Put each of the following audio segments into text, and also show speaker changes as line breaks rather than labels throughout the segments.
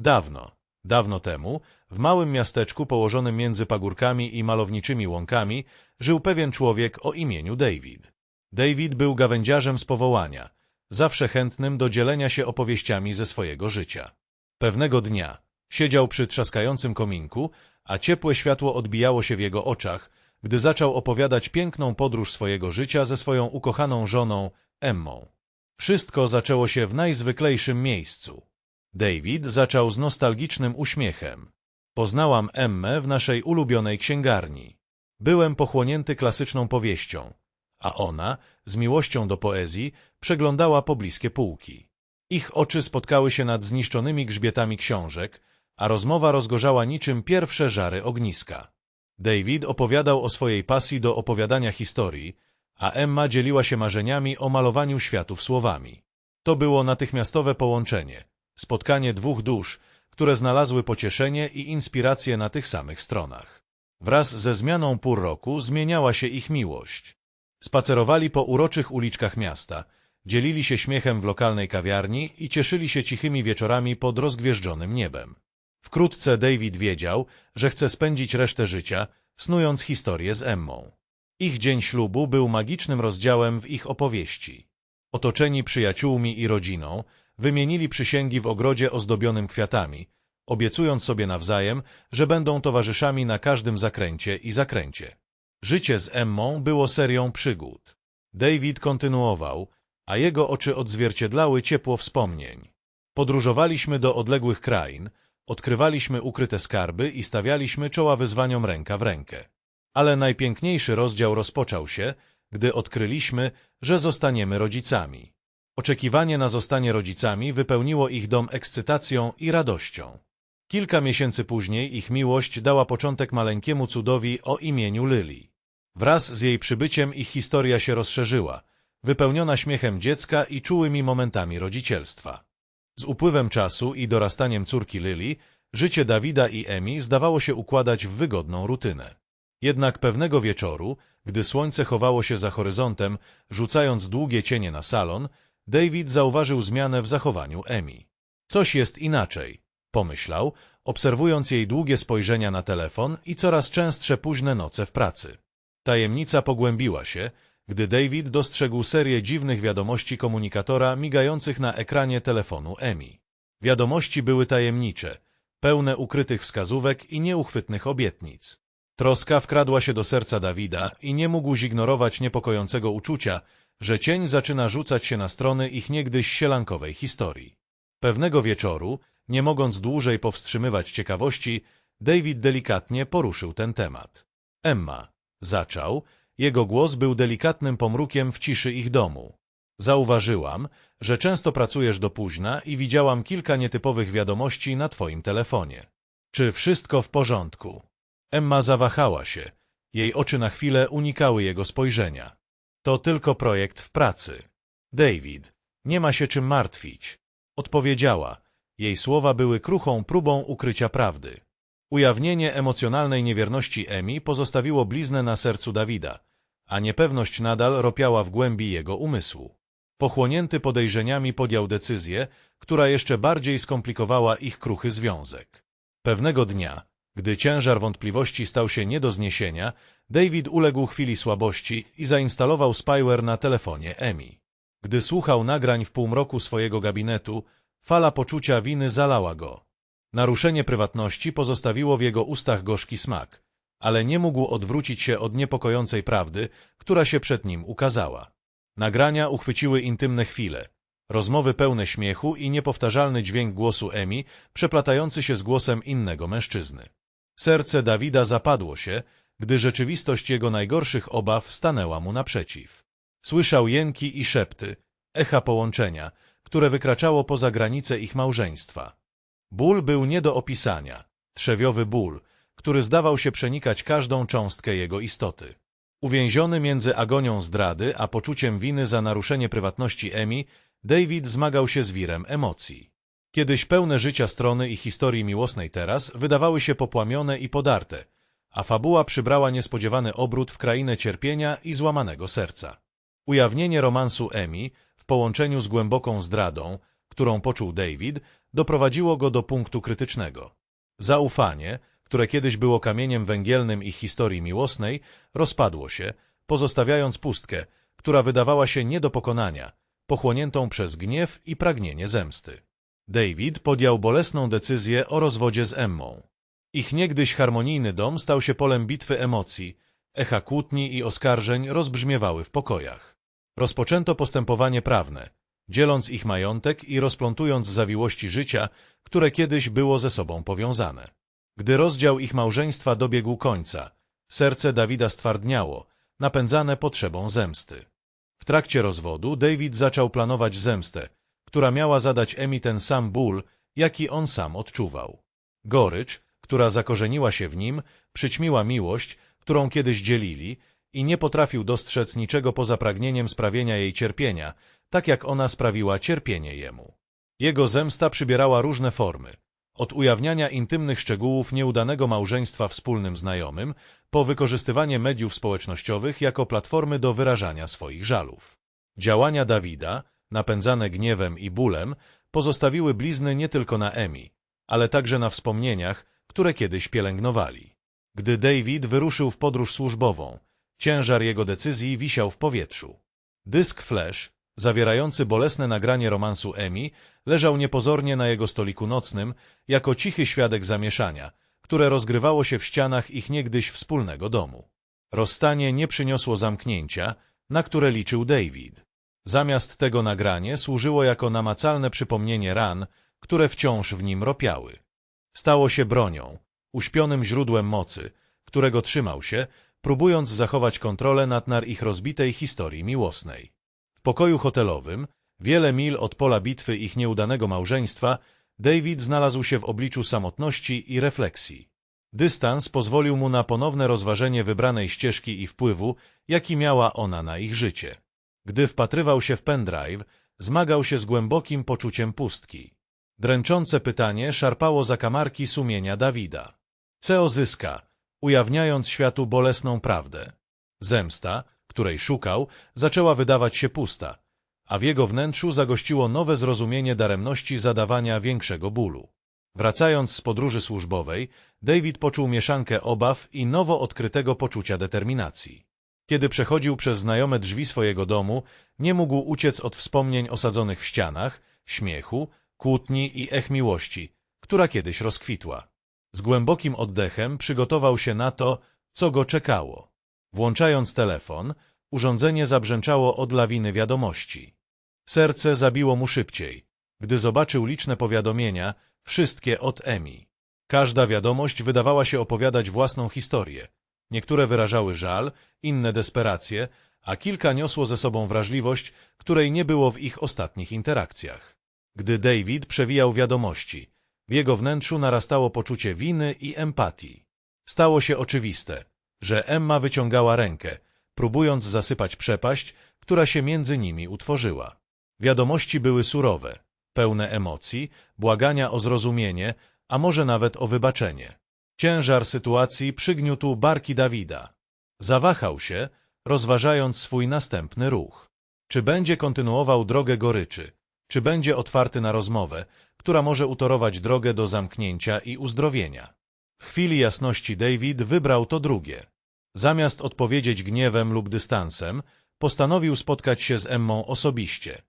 Dawno, dawno temu, w małym miasteczku położonym między pagórkami i malowniczymi łąkami, żył pewien człowiek o imieniu David. David był gawędziarzem z powołania, zawsze chętnym do dzielenia się opowieściami ze swojego życia. Pewnego dnia siedział przy trzaskającym kominku, a ciepłe światło odbijało się w jego oczach, gdy zaczął opowiadać piękną podróż swojego życia ze swoją ukochaną żoną, Emmą. Wszystko zaczęło się w najzwyklejszym miejscu. David zaczął z nostalgicznym uśmiechem. Poznałam Emmę w naszej ulubionej księgarni. Byłem pochłonięty klasyczną powieścią, a ona, z miłością do poezji, przeglądała pobliskie półki. Ich oczy spotkały się nad zniszczonymi grzbietami książek, a rozmowa rozgorzała niczym pierwsze żary ogniska. David opowiadał o swojej pasji do opowiadania historii, a Emma dzieliła się marzeniami o malowaniu światów słowami. To było natychmiastowe połączenie, spotkanie dwóch dusz, które znalazły pocieszenie i inspirację na tych samych stronach. Wraz ze zmianą pór roku zmieniała się ich miłość. Spacerowali po uroczych uliczkach miasta, dzielili się śmiechem w lokalnej kawiarni i cieszyli się cichymi wieczorami pod rozgwieżdżonym niebem. Wkrótce David wiedział, że chce spędzić resztę życia, snując historię z Emmą. Ich dzień ślubu był magicznym rozdziałem w ich opowieści. Otoczeni przyjaciółmi i rodziną, wymienili przysięgi w ogrodzie ozdobionym kwiatami, obiecując sobie nawzajem, że będą towarzyszami na każdym zakręcie i zakręcie. Życie z Emmą było serią przygód. David kontynuował, a jego oczy odzwierciedlały ciepło wspomnień. Podróżowaliśmy do odległych krain, odkrywaliśmy ukryte skarby i stawialiśmy czoła wyzwaniom ręka w rękę. Ale najpiękniejszy rozdział rozpoczął się, gdy odkryliśmy, że zostaniemy rodzicami. Oczekiwanie na zostanie rodzicami wypełniło ich dom ekscytacją i radością. Kilka miesięcy później ich miłość dała początek maleńkiemu cudowi o imieniu Lily. Wraz z jej przybyciem ich historia się rozszerzyła, wypełniona śmiechem dziecka i czułymi momentami rodzicielstwa. Z upływem czasu i dorastaniem córki Lily, życie Dawida i Emi zdawało się układać w wygodną rutynę. Jednak pewnego wieczoru, gdy słońce chowało się za horyzontem, rzucając długie cienie na salon, David zauważył zmianę w zachowaniu Emi. Coś jest inaczej, pomyślał, obserwując jej długie spojrzenia na telefon i coraz częstsze późne noce w pracy. Tajemnica pogłębiła się, gdy David dostrzegł serię dziwnych wiadomości komunikatora migających na ekranie telefonu Emi. Wiadomości były tajemnicze, pełne ukrytych wskazówek i nieuchwytnych obietnic. Troska wkradła się do serca Dawida i nie mógł zignorować niepokojącego uczucia, że cień zaczyna rzucać się na strony ich niegdyś sielankowej historii. Pewnego wieczoru, nie mogąc dłużej powstrzymywać ciekawości, David delikatnie poruszył ten temat. Emma, zaczął, jego głos był delikatnym pomrukiem w ciszy ich domu. Zauważyłam, że często pracujesz do późna i widziałam kilka nietypowych wiadomości na twoim telefonie. Czy wszystko w porządku? Emma zawahała się. Jej oczy na chwilę unikały jego spojrzenia. To tylko projekt w pracy. David, nie ma się czym martwić. Odpowiedziała. Jej słowa były kruchą próbą ukrycia prawdy. Ujawnienie emocjonalnej niewierności Emi pozostawiło bliznę na sercu Dawida, a niepewność nadal ropiała w głębi jego umysłu. Pochłonięty podejrzeniami podjął decyzję, która jeszcze bardziej skomplikowała ich kruchy związek. Pewnego dnia, gdy ciężar wątpliwości stał się nie do zniesienia, David uległ chwili słabości i zainstalował spyware na telefonie Emi. Gdy słuchał nagrań w półmroku swojego gabinetu, fala poczucia winy zalała go. Naruszenie prywatności pozostawiło w jego ustach gorzki smak, ale nie mógł odwrócić się od niepokojącej prawdy, która się przed nim ukazała. Nagrania uchwyciły intymne chwile, rozmowy pełne śmiechu i niepowtarzalny dźwięk głosu Emi, przeplatający się z głosem innego mężczyzny. Serce Dawida zapadło się, gdy rzeczywistość jego najgorszych obaw stanęła mu naprzeciw. Słyszał jęki i szepty, echa połączenia, które wykraczało poza granice ich małżeństwa. Ból był nie do opisania, trzewiowy ból, który zdawał się przenikać każdą cząstkę jego istoty. Uwięziony między agonią zdrady a poczuciem winy za naruszenie prywatności Emi, David zmagał się z wirem emocji. Kiedyś pełne życia strony i historii miłosnej teraz wydawały się popłamione i podarte, a fabuła przybrała niespodziewany obrót w krainę cierpienia i złamanego serca. Ujawnienie romansu Emi w połączeniu z głęboką zdradą, którą poczuł David, doprowadziło go do punktu krytycznego. Zaufanie, które kiedyś było kamieniem węgielnym ich historii miłosnej, rozpadło się, pozostawiając pustkę, która wydawała się nie do pokonania, pochłoniętą przez gniew i pragnienie zemsty. David podjął bolesną decyzję o rozwodzie z Emmą. Ich niegdyś harmonijny dom stał się polem bitwy emocji, echa kłótni i oskarżeń rozbrzmiewały w pokojach. Rozpoczęto postępowanie prawne, dzieląc ich majątek i rozplątując zawiłości życia, które kiedyś było ze sobą powiązane. Gdy rozdział ich małżeństwa dobiegł końca, serce Dawida stwardniało, napędzane potrzebą zemsty. W trakcie rozwodu David zaczął planować zemstę, która miała zadać Emi ten sam ból, jaki on sam odczuwał. Gorycz, która zakorzeniła się w nim, przyćmiła miłość, którą kiedyś dzielili i nie potrafił dostrzec niczego poza pragnieniem sprawienia jej cierpienia, tak jak ona sprawiła cierpienie jemu. Jego zemsta przybierała różne formy, od ujawniania intymnych szczegółów nieudanego małżeństwa wspólnym znajomym, po wykorzystywanie mediów społecznościowych jako platformy do wyrażania swoich żalów. Działania Dawida, napędzane gniewem i bólem, pozostawiły blizny nie tylko na Emi, ale także na wspomnieniach, które kiedyś pielęgnowali. Gdy David wyruszył w podróż służbową, ciężar jego decyzji wisiał w powietrzu. Dysk flash, zawierający bolesne nagranie romansu Emi, leżał niepozornie na jego stoliku nocnym, jako cichy świadek zamieszania, które rozgrywało się w ścianach ich niegdyś wspólnego domu. Rozstanie nie przyniosło zamknięcia, na które liczył David. Zamiast tego nagranie służyło jako namacalne przypomnienie ran, które wciąż w nim ropiały. Stało się bronią, uśpionym źródłem mocy, którego trzymał się, próbując zachować kontrolę nad nar ich rozbitej historii miłosnej. W pokoju hotelowym, wiele mil od pola bitwy ich nieudanego małżeństwa, David znalazł się w obliczu samotności i refleksji. Dystans pozwolił mu na ponowne rozważenie wybranej ścieżki i wpływu, jaki miała ona na ich życie. Gdy wpatrywał się w pendrive, zmagał się z głębokim poczuciem pustki. Dręczące pytanie szarpało zakamarki sumienia Dawida. Co zyska, ujawniając światu bolesną prawdę? Zemsta, której szukał, zaczęła wydawać się pusta, a w jego wnętrzu zagościło nowe zrozumienie daremności zadawania większego bólu. Wracając z podróży służbowej, David poczuł mieszankę obaw i nowo odkrytego poczucia determinacji. Kiedy przechodził przez znajome drzwi swojego domu, nie mógł uciec od wspomnień osadzonych w ścianach, śmiechu, kłótni i ech miłości, która kiedyś rozkwitła. Z głębokim oddechem przygotował się na to, co go czekało. Włączając telefon, urządzenie zabrzęczało od lawiny wiadomości. Serce zabiło mu szybciej, gdy zobaczył liczne powiadomienia, wszystkie od Emi. Każda wiadomość wydawała się opowiadać własną historię. Niektóre wyrażały żal, inne desperację, a kilka niosło ze sobą wrażliwość, której nie było w ich ostatnich interakcjach. Gdy David przewijał wiadomości, w jego wnętrzu narastało poczucie winy i empatii. Stało się oczywiste, że Emma wyciągała rękę, próbując zasypać przepaść, która się między nimi utworzyła. Wiadomości były surowe, pełne emocji, błagania o zrozumienie, a może nawet o wybaczenie. Ciężar sytuacji przygniótł barki Dawida. Zawahał się, rozważając swój następny ruch. Czy będzie kontynuował drogę goryczy, czy będzie otwarty na rozmowę, która może utorować drogę do zamknięcia i uzdrowienia. W chwili jasności David wybrał to drugie. Zamiast odpowiedzieć gniewem lub dystansem, postanowił spotkać się z Emmą osobiście.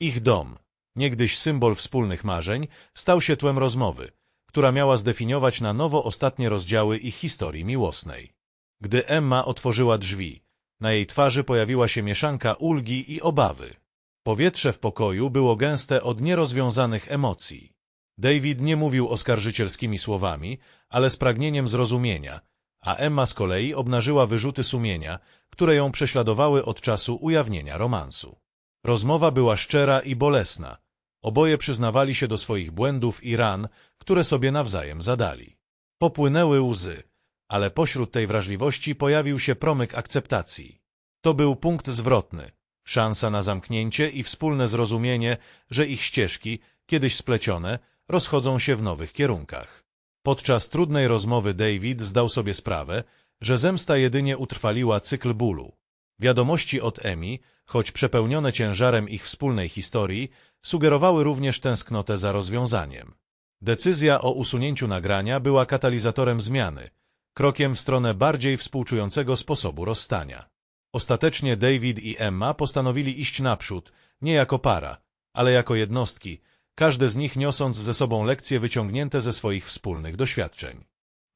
Ich dom, niegdyś symbol wspólnych marzeń, stał się tłem rozmowy, która miała zdefiniować na nowo ostatnie rozdziały ich historii miłosnej. Gdy Emma otworzyła drzwi, na jej twarzy pojawiła się mieszanka ulgi i obawy. Powietrze w pokoju było gęste od nierozwiązanych emocji. David nie mówił oskarżycielskimi słowami, ale z pragnieniem zrozumienia, a Emma z kolei obnażyła wyrzuty sumienia, które ją prześladowały od czasu ujawnienia romansu. Rozmowa była szczera i bolesna. Oboje przyznawali się do swoich błędów i ran, które sobie nawzajem zadali. Popłynęły łzy, ale pośród tej wrażliwości pojawił się promyk akceptacji. To był punkt zwrotny, szansa na zamknięcie i wspólne zrozumienie, że ich ścieżki, kiedyś splecione, rozchodzą się w nowych kierunkach. Podczas trudnej rozmowy David zdał sobie sprawę, że zemsta jedynie utrwaliła cykl bólu. Wiadomości od Emi, choć przepełnione ciężarem ich wspólnej historii, sugerowały również tęsknotę za rozwiązaniem. Decyzja o usunięciu nagrania była katalizatorem zmiany, krokiem w stronę bardziej współczującego sposobu rozstania. Ostatecznie David i Emma postanowili iść naprzód, nie jako para, ale jako jednostki, każde z nich niosąc ze sobą lekcje wyciągnięte ze swoich wspólnych doświadczeń.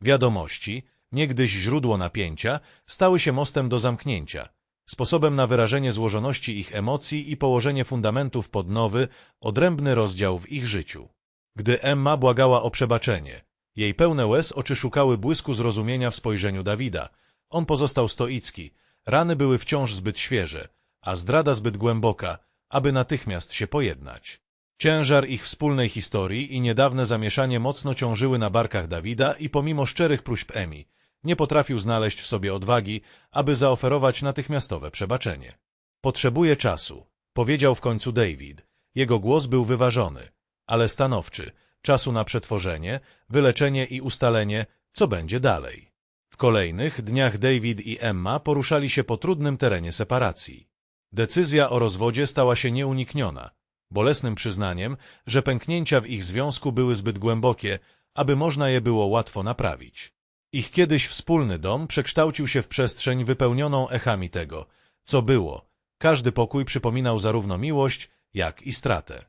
Wiadomości, niegdyś źródło napięcia, stały się mostem do zamknięcia, sposobem na wyrażenie złożoności ich emocji i położenie fundamentów pod nowy, odrębny rozdział w ich życiu. Gdy Emma błagała o przebaczenie, jej pełne łez oczy szukały błysku zrozumienia w spojrzeniu Dawida. On pozostał stoicki, rany były wciąż zbyt świeże, a zdrada zbyt głęboka, aby natychmiast się pojednać. Ciężar ich wspólnej historii i niedawne zamieszanie mocno ciążyły na barkach Dawida i pomimo szczerych próśb Emi, nie potrafił znaleźć w sobie odwagi, aby zaoferować natychmiastowe przebaczenie. Potrzebuję czasu, powiedział w końcu David. Jego głos był wyważony, ale stanowczy, czasu na przetworzenie, wyleczenie i ustalenie, co będzie dalej. W kolejnych dniach David i Emma poruszali się po trudnym terenie separacji. Decyzja o rozwodzie stała się nieunikniona, bolesnym przyznaniem, że pęknięcia w ich związku były zbyt głębokie, aby można je było łatwo naprawić. Ich kiedyś wspólny dom przekształcił się w przestrzeń wypełnioną echami tego, co było. Każdy pokój przypominał zarówno miłość, jak i stratę.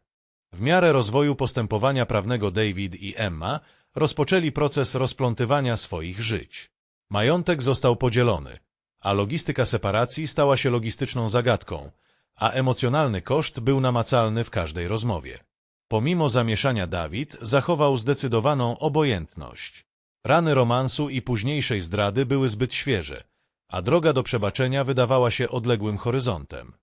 W miarę rozwoju postępowania prawnego David i Emma rozpoczęli proces rozplątywania swoich żyć. Majątek został podzielony, a logistyka separacji stała się logistyczną zagadką, a emocjonalny koszt był namacalny w każdej rozmowie. Pomimo zamieszania Dawid zachował zdecydowaną obojętność. Rany romansu i późniejszej zdrady były zbyt świeże, a droga do przebaczenia wydawała się odległym horyzontem.